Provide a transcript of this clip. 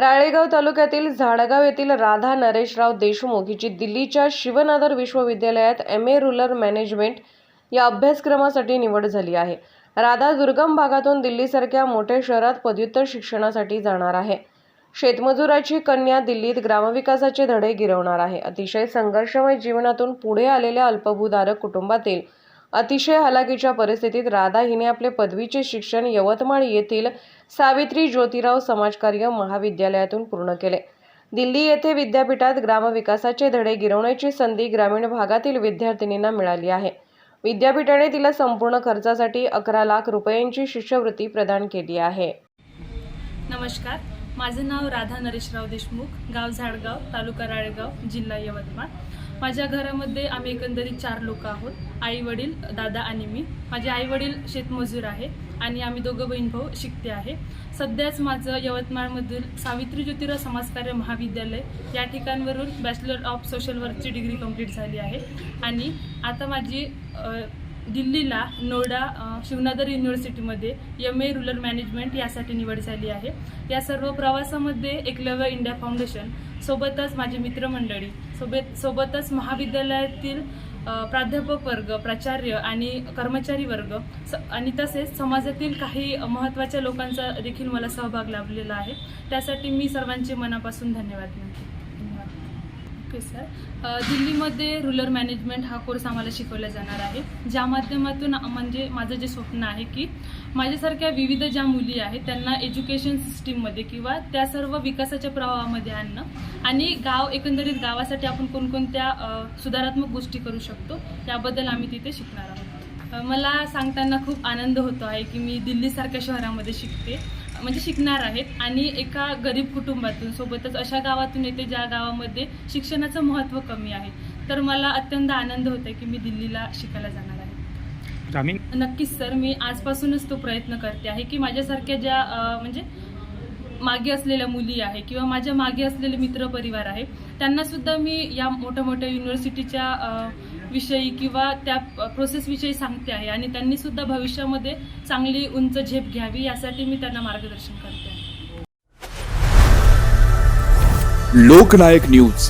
राळेगाव तालुक्यातील झाडगाव येथील राधा नरेशराव देशमुख हिची दिल्लीच्या शिवनादर विश्वविद्यालयात एम ए रुरल मॅनेजमेंट या अभ्यासक्रमासाठी निवड झाली आहे. राधा दुर्गम भागातून दिल्लीसारख्या मोठ्या शहरात पदव्युत्तर शिक्षणासाठी जाणार आहे. शेतमजुराची कन्या दिल्लीत ग्रामविकासाचे धडे गिरवणार आहे. अतिशय संघर्षमय जीवनातून पुढे आलेल्या अल्पभूधारक कुटुंबातील अतिशय हलाखीच्या परिस्थितीत राधा हिने आपले पदवीचे शिक्षण यवतमाळ येथील सावित्री ज्योतिराव समाजकार्य महाविद्यालयातून पूर्ण केले. दिल्ली येथे विद्यापीठात ग्रामविकासाचे धडे गिरवण्याची संधी ग्रामीण भागातील विद्यार्थिनींना मिळाली आहे. विद्यापीठाने तिला संपूर्ण खर्चासाठी अकरा लाख रुपयांची शिष्यवृत्ती प्रदान केली आहे. नमस्कार. माझं नाव राधा नरेशराव देशमुख गाव झाडगाव तालुका राळेगाव जिल्हा यवतमाळ. माझ्या घरामध्ये आम्ही एकंदरीत चार लोक आहोत आई वडील दादा आणि मी. माझे आई वडील शेतमजूर आहे आणि आम्ही दोघं बहीण भाऊ शिकते आहे. सध्याच माझं यवतमाळमधील सावित्री ज्योतिराव समाजकार्य महाविद्यालय या ठिकाणवरून बॅचलर ऑफ सोशल वर्कची डिग्री कंप्लीट झाली आहे. आणि आता माझी दिल्लीला नोएडा अ, शिवनादर युनिव्हर्सिटीमध्ये एम ए रुरल मॅनेजमेंट यासाठी निवड झाली आहे. या सर्व प्रवासामध्ये एकलव्य इंडिया फाउंडेशन सोबतच माझी मित्रमंडळी सोबत सोबतच महाविद्यालयातील प्राध्यापक वर्ग प्राचार्य आणि कर्मचारी वर्ग स आणि तसेच समाजातील काही महत्त्वाच्या लोकांचा देखील मला सहभाग लाभलेला आहे. त्यासाठी मी सर्वांचे मनापासून धन्यवाद मानते धन्यवाद. ओके सर दिल्लीमध्ये रुरल मॅनेजमेंट हा कोर्स आम्हाला शिकवला जाणार आहे. ज्या माध्यमातून म्हणजे माझं जे स्वप्न आहे की माझ्यासारख्या विविध ज्या मुली आहेत त्यांना एज्युकेशन सिस्टीममध्ये किंवा त्या सर्व विकासाच्या प्रवाहामध्ये आणणं आणि गाव एकंदरीत गावासाठी आपण कोणकोणत्या सुधारात्मक गोष्टी करू शकतो त्याबद्दल आम्ही तिथे शिकणार आहोत. मला सांगताना खूप आनंद होतो आहे की मी दिल्लीसारख्या शहरामध्ये शिकते. म्हणजे शिकणार आहेत आणि एका गरीब कुटुंबातून सोबतच अशा गावातून येते ज्या गावामध्ये शिक्षणाचं महत्त्व कमी आहे. तर मला अत्यंत आनंद होतो की मी दिल्लीला शिकायला जाणार आहे. नक्कीच सर. मी आजपासूनच तो प्रयत्न करते आहे की माझ्यासारख्या ज्या म्हणजे मागे असलेल्या मुली आहे किंवा माझ्या मागे असलेले मित्रपरिवार आहे त्यांना सुद्धा मी या मोठ्या मोठ्या युनिव्हर्सिटीच्या विषयी किंवा त्या प्रोसेसविषयी सांगते आहे. आणि त्यांनी सुद्धा भविष्यामध्ये चांगली उंच झेप घ्यावी यासाठी मी त्यांना मार्गदर्शन करते. आहे लोकनायक न्यूज.